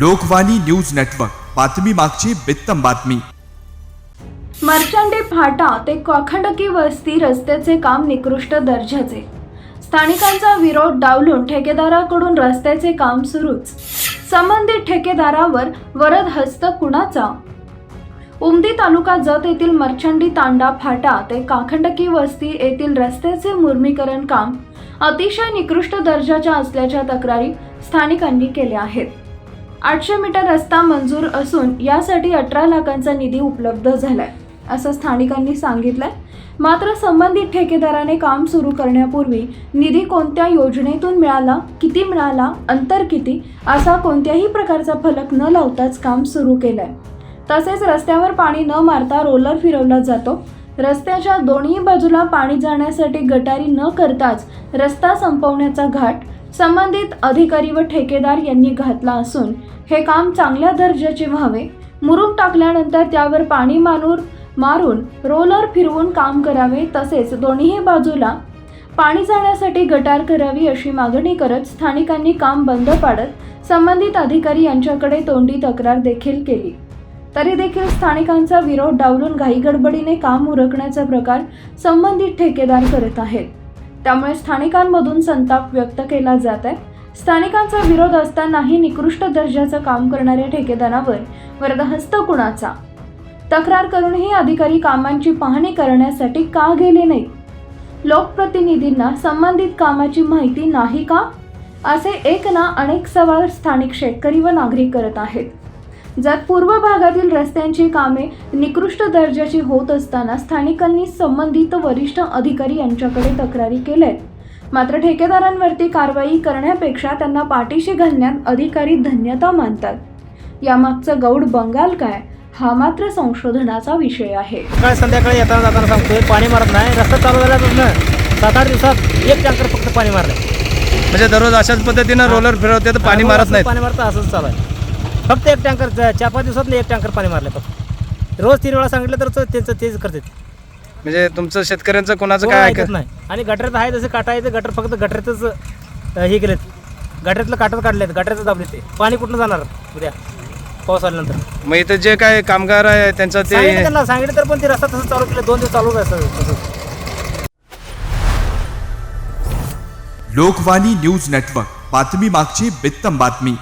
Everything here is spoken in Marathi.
Lokvani news network. बातमी मागची बित्तम बातमी. मर्चांडे फाटा ते कोखंडकी वस्ती रस्त्याचे काम निकृष्ट दर्जाचे. स्थानिकांचा विरोध डावलून ठेकेदाराकडून रस्त्याचे काम सुरूच. संबंधित ठेकेदारावर वरद हस्त कुणाचा? उमदी तालुका जत येथील मर्चंडी तांडा फाटा ते काखंडकी वस्ती येथील रस्त्याचे मुर्मीकरण काम अतिशय निकृष्ट दर्जाच्या असल्याच्या तक्रारी स्थानिकांनी केल्या आहेत. आठशे मीटर रस्ता मंजूर असून यासाठी अठरा लाखांचा निधी उपलब्ध झालाय असं स्थानिकांनी सांगितलंय. मात्र संबंधित ठेकेदाराने काम सुरू करण्यापूर्वी निधी कोणत्या योजनेतून मिळाला किती मिळाला अंतर किती असा कोणत्याही प्रकारचा फलक न लावताच काम सुरू केलंय. तसेच रस्त्यावर पाणी न मारता रोलर फिरवला जातो. रस्त्याच्या दोन्ही बाजूला पाणी जाण्यासाठी गटारी न करताच रस्ता संपवण्याचा घाट संबंधित अधिकारी व ठेकेदार यांनी घातला असून हे काम चांगल्या दर्जाचे व्हावे. मुरूम टाकल्यानंतर त्यावर पाणी मानूर मारून रोलर फिरवून काम करावे तसेच दोन्ही बाजूला पाणी जाण्यासाठी गटार करावी अशी मागणी करत स्थानिकांनी काम बंद पाडत संबंधित अधिकारी यांच्याकडे तोंडी तक्रार देखील केली. तरी देखील स्थानिकांचा विरोध डावलून घाईगडबडीने काम उरकण्याचा प्रकार संबंधित ठेकेदार करत आहेत. त्यामुळे स्थानिकांमधून संताप व्यक्त केला जात आहे. स्थानिकांचा विरोध असतानाही निकृष्ट दर्जाचं काम करणाऱ्या ठेकेदारावर वरदहस्त कुणाचा? तक्रार करूनही अधिकारी कामांची पाहणी करण्यासाठी का गेले नाहीत लोकप्रतिनिधींना संबंधित कामाची माहिती नाही का? असे एक ना अनेक सवाल स्थानिक शेतकरी व नागरिक करत आहेत. जत पूर्व भागातील रस्त्यांची कामे निकृष्ट दर्जाची होत असताना स्थानिकांनी संबंधित वरिष्ठ अधिकारी यांच्याकडे तक्रारी केल्यात. मात्र ठेकेदारांवरती कारवाई करण्यापेक्षा त्यांना पाठीशी घालण्यात अधिकारी धन्यता मानतात. यामागचं गौड बंगाल काय? हा मात्र संशोधनाचा विषय आहे. सकाळी संध्याकाळी येताना जाताना सांगतोय पाणी मारत नाही. रस्ता चालू झाल्यापासून सात आठ दिवसात एक टँकर फक्त पाणी मारलंय. म्हणजे दररोज अशाच पद्धतीनं रोलर फिरवते तर पाणी मारत नाहीत. पाणी मारतं असंच चालू आहे. फक्त एक टँकर चार पाच दिवसात एक टँकर पाणी मारलं फक्त रोज तीन वेळा सांगितलं तर तो- त्यांचं तेच करतात. म्हणजे तुमचं शेतकऱ्यांचं कोणाचं कोण काय ऐकत नाही. आणि गटरात आहे जसे काटा आहे ते गटर फक्त गटरातच अं, हे केलेत. गटरातलं काटत काढलेत गटरातच दाबले ते. पाणी कुठनं जाणार उद्या? पाऊस आल्यानंतर. मग इथं जे काय कामगार आहे त्यांचं सांगितलं ते त्यांना सांगितलं तर पण ते रस्ता तसं चालू केलं. दोन दिवस चालू आहे असं तसंच लोकवाणी न्यूज नेटवर्क. बातमी मागची बित्तम बातमी.